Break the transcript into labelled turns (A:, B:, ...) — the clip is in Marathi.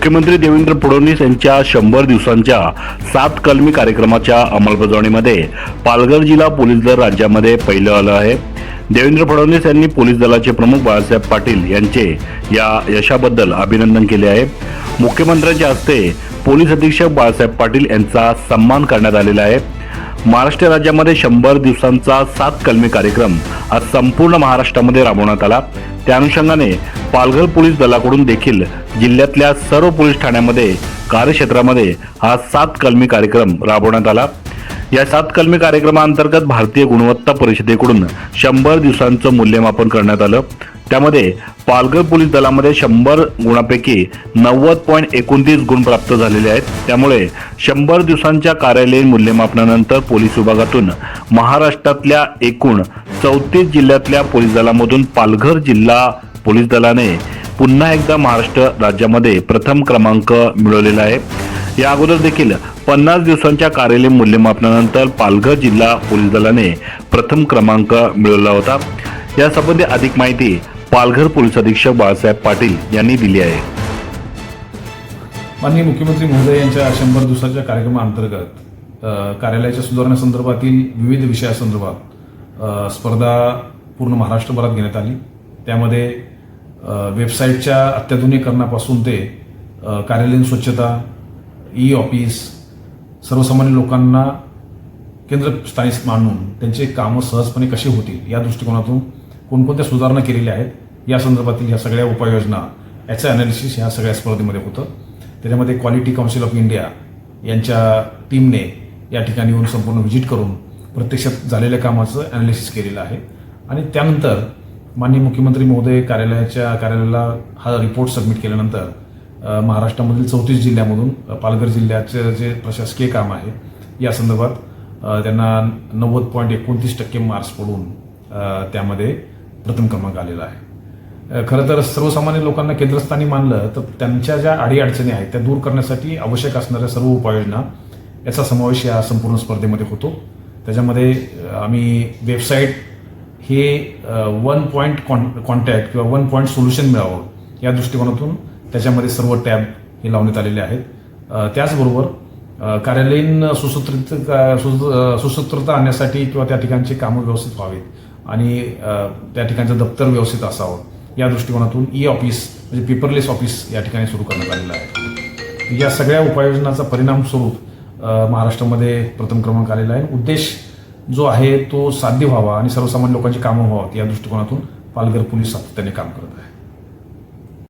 A: मुख्यमंत्री देवेंद्र फडणवीस यांच्या शंभर दिवसांच्या सात कलमी कार्यक्रमाच्या अंमलबजावणीमध्ये पालघर जिल्हा पोलीस दल राज्यामध्ये पहिलं आलं आहे. देवेंद्र फडणवीस यांनी पोलीस दलाचे प्रमुख बाळासाहेब पाटील यांचे या यशाबद्दल अभिनंदन केले आहे. मुख्यमंत्र्यांच्या हस्ते पोलीस अधीक्षक बाळासाहेब पाटील यांचा सन्मान करण्यात आलेला आहे. महाराष्ट्र राज्यामध्ये शंभर दिवसांचा सात कलमी कार्यक्रम आज संपूर्ण महाराष्ट्रामध्ये राबवण्यात आला. त्या अनुषंगाने पालघर पोलीस दलाकडून देखील जिल्ह्यातल्या सर्व पोलीस ठाण्यामध्ये कार्यक्षेत्रामध्ये हा सात कलमी कार्यक्रम राबवण्यात आला. या सात कलमी कार्यक्रमाअंतर्गत भारतीय गुणवत्ता परिषदेकडून शंभर दिवसांचं मूल्यमापन करण्यात आलं. त्यामध्ये पालघर पोलीस दलामध्ये शंभर गुणापैकी नव्वद पॉईंट एकोणतीस गुण प्राप्त झालेले आहेत. त्यामुळे शंभर दिवसांच्या कार्यालयीन मूल्यमापनानंतर पोलीस विभागातून महाराष्ट्रातल्या एकूण चौतीस जिल्ह्यातल्या पोलीस दलामधून पालघर जिल्हा पोलीस दलाने पुन्हा एकदा महाराष्ट्र राज्यामध्ये प्रथम क्रमांक मिळवलेला आहे. या अगोदर देखील पन्नास दिवसांच्या कार्यालयीन मूल्यमापनानंतर पालघर जिल्हा पोलीस दलाने प्रथम क्रमांक मिळवला होता. यासंबंधी अधिक माहिती पालघर पोलीस अधीक्षक बाळासाहेब पाटील यांनी दिली आहे.
B: माननीय मुख्यमंत्री महोदय यांच्या शंभर दिवसाच्या कार्यक्रमाअंतर्गत कार्यालयाच्या सुधारण्यासंदर्भातील विविध विषयासंदर्भात स्पर्धा पूर्ण महाराष्ट्रभरात घेण्यात आली. त्यामध्ये वेबसाईटच्या अत्याधुनिकीकरणापासून ते कार्यालयीन स्वच्छता ई ऑफिस सर्वसामान्य लोकांना केंद्रस्थानी मांडून त्यांचे कामं सहजपणे कशी होतील या दृष्टिकोनातून कोणकोणत्या सुधारणा केलेल्या आहेत या संदर्भातील ह्या सगळ्या उपाययोजना याचं अनालिसिस ह्या सगळ्या स्पर्धेमध्ये होतं. त्याच्यामध्ये क्वालिटी काउन्सिल ऑफ इंडिया यांच्या टीमने या ठिकाणी येऊन संपूर्ण व्हिजिट करून प्रत्यक्षात झालेल्या कामाचं ॲनालिसिस केलेलं आहे. आणि त्यानंतर माननीय मुख्यमंत्री महोदय कार्यालयाच्या कार्यालयाला हा रिपोर्ट सबमिट केल्यानंतर महाराष्ट्रामधील चौतीस जिल्ह्यामधून पालघर जिल्ह्याचं जे प्रशासकीय काम आहे या संदर्भात त्यांना नव्वद पॉईंट एकोणतीस टक्के मार्क्स पडून त्यामध्ये प्रथम क्रमांक आलेला आहे. खरं तर सर्वसामान्य लोकांना केंद्रस्थानी मानलं तर त्यांच्या ज्या अडीअडचणी आहेत त्या दूर करण्यासाठी आवश्यक असणाऱ्या सर्व उपाययोजना याचा समावेश या संपूर्ण स्पर्धेमध्ये होतो. त्याच्यामध्ये आम्ही वेबसाईट हे वन पॉईंट कॉन कॉन्टॅक्ट किंवा वन पॉईंट सोल्युशन मिळावं या दृष्टिकोनातून त्याच्यामध्ये सर्व टॅब हे लावण्यात आलेले आहेत. त्याचबरोबर कार्यालयीन सुसूत्रित का- सुस- सुसूत्रता आणण्यासाठी किंवा त्या ठिकाणची कामं व्यवस्थित व्हावीत आणि त्या ठिकाणचं दप्तर व्यवस्थित असावं या दृष्टिकोनातून ई ऑफिस म्हणजे पेपरलेस ऑफिस या ठिकाणी सुरू करण्यात आलेलं आहे. या सगळ्या उपाययोजनाचा परिणाम स्वरूप महाराष्ट्रामध्ये प्रथम क्रमांक आलेला आहे. उद्देश जो आहे तो साध्य व्हावा आणि सर्वसामान्य लोकांची कामं व्हावी या दृष्टिकोनातून पालघर पोलीस सातत्याने काम करत आहे.